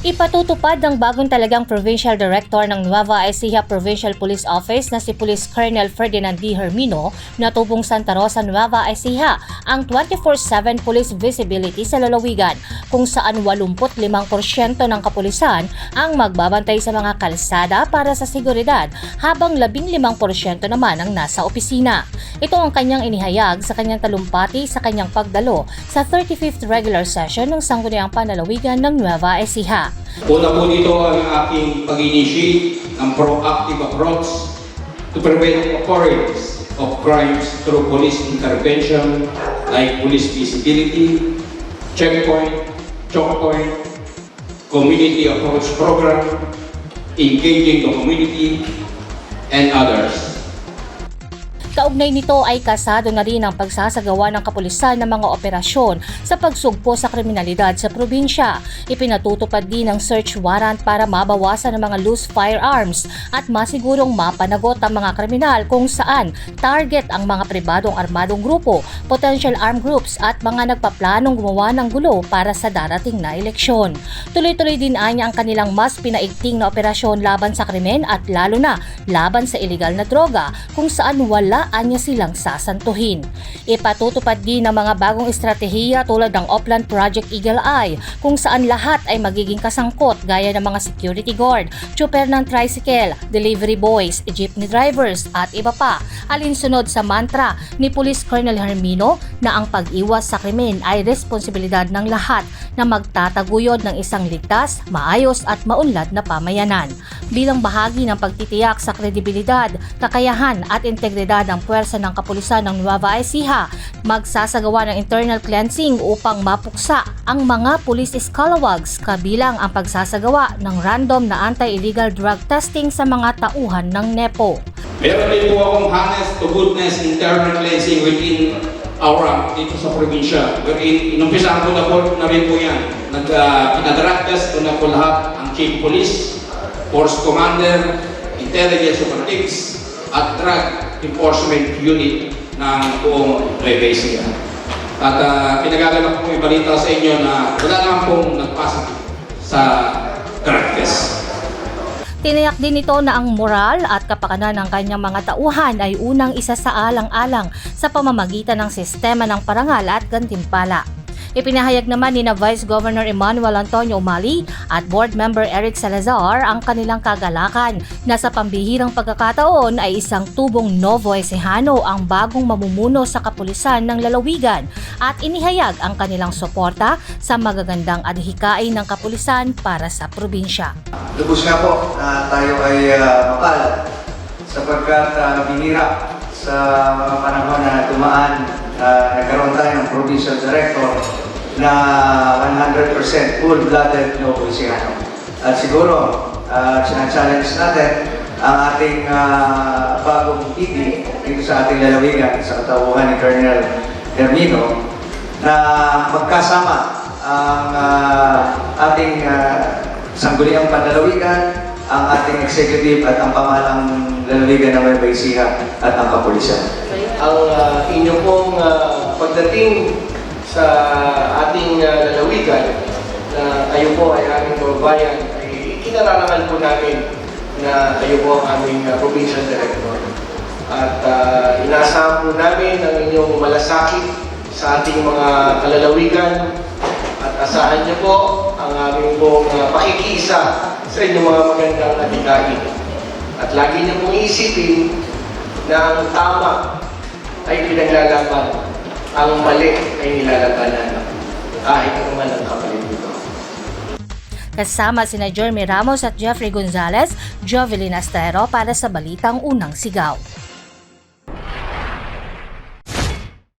Ipatutupad ng bagong talagang Provincial Director ng Nueva Ecija Provincial Police Office na si Police Colonel Ferdinand D. Hermino na tubong Santa Rosa, Nueva Ecija ang 24-7 police visibility sa lalawigan kung saan 85% ng kapulisan ang magbabantay sa mga kalsada para sa seguridad habang 15% naman ang nasa opisina. Ito ang kanyang inihayag sa kanyang talumpati sa kanyang pagdalo sa 35th regular session ng Sangguniang Panalawigan ng Nueva Ecija. Una po dito ang aking pag-initiate ng proactive approach to prevent occurrence of crimes through police intervention like police visibility, checkpoint, choke community approach program, engaging the community, and others. Kaugnay nito ay kasado na rin ang pagsasagawa ng kapulisan ng mga operasyon sa pagsugpo sa kriminalidad sa probinsya. Ipinatutupad din ang search warrant para mabawasan ang mga loose firearms at masigurong mapanagot ang mga kriminal kung saan target ang mga pribadong armadong grupo, potential armed groups at mga nagpaplanong gumawa ng gulo para sa darating na eleksyon. Tuloy-tuloy din anya ang kanilang mas pinaigting na operasyon laban sa krimen at lalo na laban sa illegal na droga kung saan wala anya silang sasantuhin. Ipatutupad din ang mga bagong estratehiya tulad ng Oplan Project Eagle Eye kung saan lahat ay magiging kasangkot gaya ng mga security guard, chopper ng tricycle, delivery boys, jeepney drivers at iba pa. Alinsunod sa mantra ni Police Colonel Hermino na ang pag-iwas sa krimen ay responsibilidad ng lahat na magtataguyod ng isang ligtas, maayos at maunlad na pamayanan. Bilang bahagi ng pagtitiyak sa kredibilidad, kakayahan at integridad ng puwersa ng kapulisan ng Nueva Ecija, magsasagawa ng internal cleansing upang mapuksa ang mga police scalawags kabilang ang pagsasagawa ng random na anti-illegal drug testing sa mga tauhan ng NEPO. Meron din po akong honest to goodness internal cleansing within rank dito sa probinsya. Wherein, inumpisahan ko na po na rin po yan. Nag, uh, test ko na po lahat ang chief police, force commander, intelligence operatives, at drug enforcement unit ng buong Nueva Ecija. At uh, pinagagalak ko pong ibalita sa inyo na wala naman pong nagpasa sa test. Tiniyak din ito na ang moral at kapakanan ng kanyang mga tauhan ay unang isa sa alang-alang sa pamamagitan ng sistema ng parangal at gantimpala. Ipinahayag naman ni na Vice Governor Emmanuel Antonio Umali at Board Member Eric Salazar ang kanilang kagalakan na sa pambihirang pagkakataon ay isang tubong Novo Ecijano ang bagong mamumuno sa kapulisan ng lalawigan at inihayag ang kanilang suporta sa magagandang adhikain ng kapulisan para sa probinsya. Lubos nga po na tayo ay uh, mapalad sapagkat uh, bihira sa mga panahon na dumaan uh, nagkaroon tayo ng provincial director na 100% full-blooded Novoisiano. At siguro, uh, challenge natin ang ating uh, bagong PD dito sa ating lalawigan sa katauhan ni Colonel Hermino na magkasama ang uh, ating uh, sangguniang panlalawigan, ang ating executive at ang pamalang lalawigan ng Ecija at ang kapulisan. ang uh, inyo pong uh, pagdating sa ating uh, lalawigan na kayo po ay aming kababayan ay kinararangan po namin na kayo po ang aming uh, provincial director. At uh, inaasahan po namin ang inyong malasakit sa ating mga kalalawigan at asahan niyo po ang aming pong uh, pakikiisa sa inyong mga magandang adhikain. At lagi niyo pong isipin na ang tama ay pinaglalaban, ang mali ay nilalabanan. Kahit ano man ang kapalit nito. Kasama sina Jeremy Ramos at Jeffrey Gonzalez, Jovelyn Astero para sa Balitang Unang Sigaw.